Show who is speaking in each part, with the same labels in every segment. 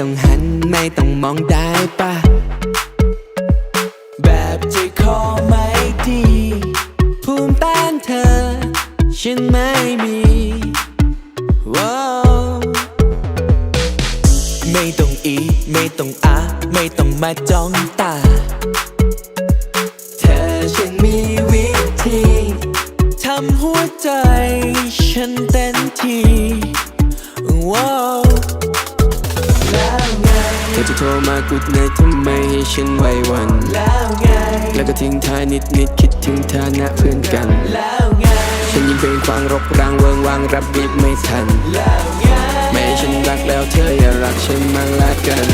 Speaker 1: ต้องหันไม่ต้องมองได้ปะแบบใจคอไม่ดี ภูมิต้านเธอ ฉันไม่มีว้าวไม่ต้องอีไม่ต้องอาไม่ต้องมาจ้องตา เธอฉันมีวิธีทำหัวใจ ฉันเต้นทีว้าว โทรมากุดในทำไมให้ฉันไหวหวัน แล้วไง แล้วก็ทิ้งท้ายนิดนิดๆคิดถึงเธอนะเพื่อนกัน แล้วไง ฉันยิ่งเพลงฟังรกรางเวิงวางรับบีบไม่ทัน แล้วไงไม่ให้ฉันรักแล้วเธออย่ารักฉันมาละกัน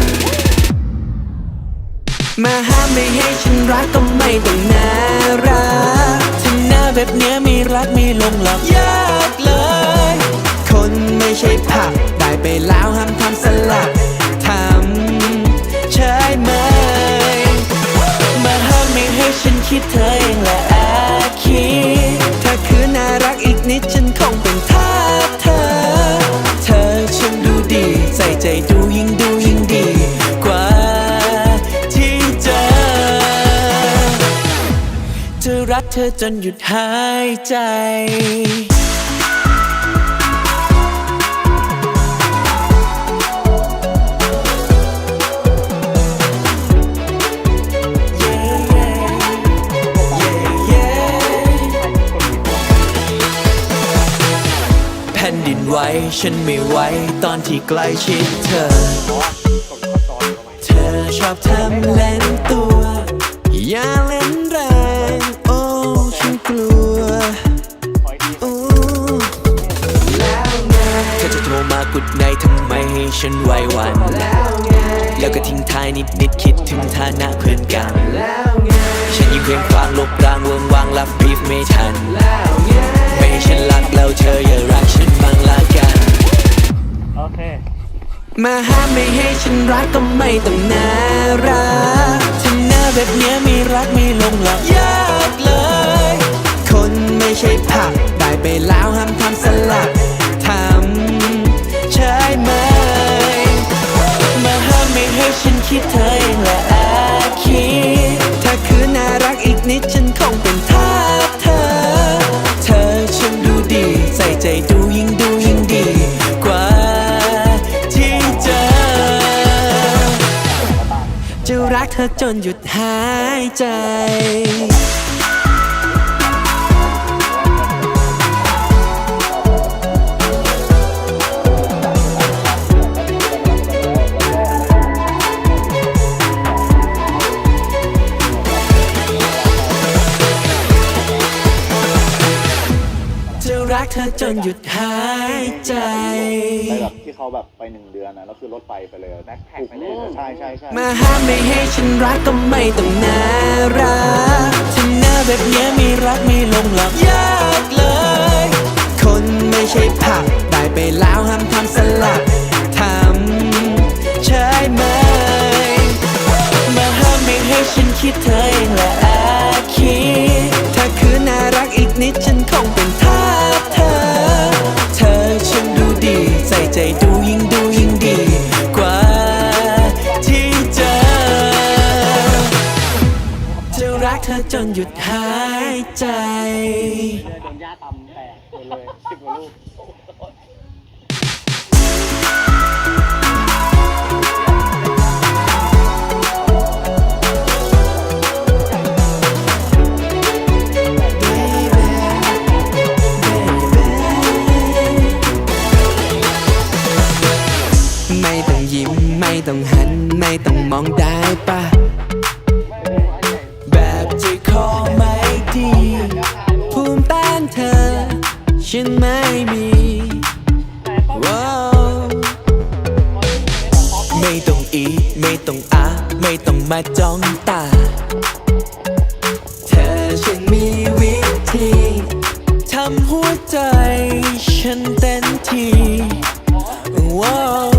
Speaker 1: มาห้ามไม่ให้ฉันรักก็ไม่ต้องน่ารักทำหน้าแบบเนี้ยมีรักมีลงหลับยากเลย คนไม่ใช่ผักได้ไปแล้ว ยิ่งดูยิ่งดีกว่าที่เจอจะรักเธอจนหยุดหายใจ ไหวฉันไม่ไหวตอนที่ใกล้ชิดเธอ เธอชอบทำเล่นตัว อย่าเล่นแรง โอ้ ฉันกลัวโอ้แล้วไงเธอจะโทรมากุดในทำไมให้ฉันไหวหวัน แล้วไงแล้วก็ทิ้งท้ายนิดนิดๆคิดถึงฐานะเพื่อนกัน แล้วไงฉันยิ่งเพลงควางลบรางเวิงวางรับบีฟไม่ทัน แล้วไงไม่ให้ ฉันรักแล้วเธออย่ารักฉันบ้างละกัน
Speaker 2: โอเค
Speaker 1: มาห้ามไม่ให้ฉันรักก็ไม่ต้องน่ารักทำหน้าแบบเนี้ยมีรักมีลงหลอกยากเลย คนไม่ใช่ผักได้ไปแล้วห้ามทำส รักเธอจนหยุดหายใจ จนหยุดหายใจ
Speaker 3: ไปแบบที่เขาแบบไปหนึ่งเดือนนะแล้วคือรถไฟไปเลยแบ็คแพ็คไปเลยใช่ใช่ใช่
Speaker 1: มาห้ามไม่ให้ฉันรักก็ไม่ต้องน่ารักทำหน้าแบบเนี้ยมีรักมีลงหลับยากเลย คนไม่ใช่ผักได้ไปแล้วห้ามทำสลับทำใช่ไหมมาห้ามไม่ให้ฉันคิดเธอเองและ จนหยุดหายใจ
Speaker 2: โดนหญ้าตำแตกหมดเลยสิบกว่าลูก
Speaker 1: ต้องมาจ้องตา เธอฉันมีวิธีทำหัวใจ ฉันเต้นทีว้าว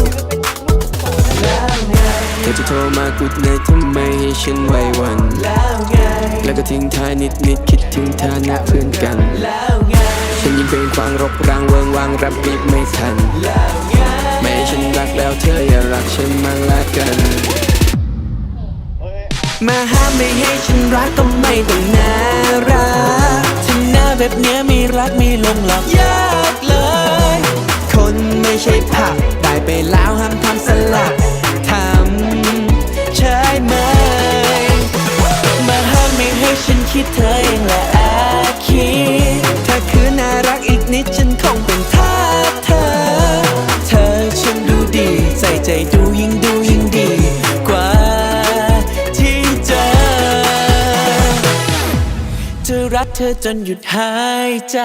Speaker 1: แล้วไงเธอจะโทรมากุดในทำไมให้ฉันไหวหวัน แล้วไง แล้วก็ทิ้งท้ายนิดนิดๆคิดถึงฐานะเพื่อนกัน แล้วไง ฉันยิ่งเพลงฟังรกรางเวิงวางรับบีบไม่ทัน แล้วไงไม่ให้ฉันรักแล้วแล้วเธออย่ารักฉันมาละกัน มาห้ามไม่ให้ฉันรักก็ไม่ต้องน่ารักทำหน้าแบบเนี้ยมีรักมีลงหลอกยากเลย คนไม่ใช่ผักได้ไปแล้วห้ามทำสลับทำใช่ไหม มาห้ามไม่ให้ฉันคิดเธอ เธอจนหยุดหายใจ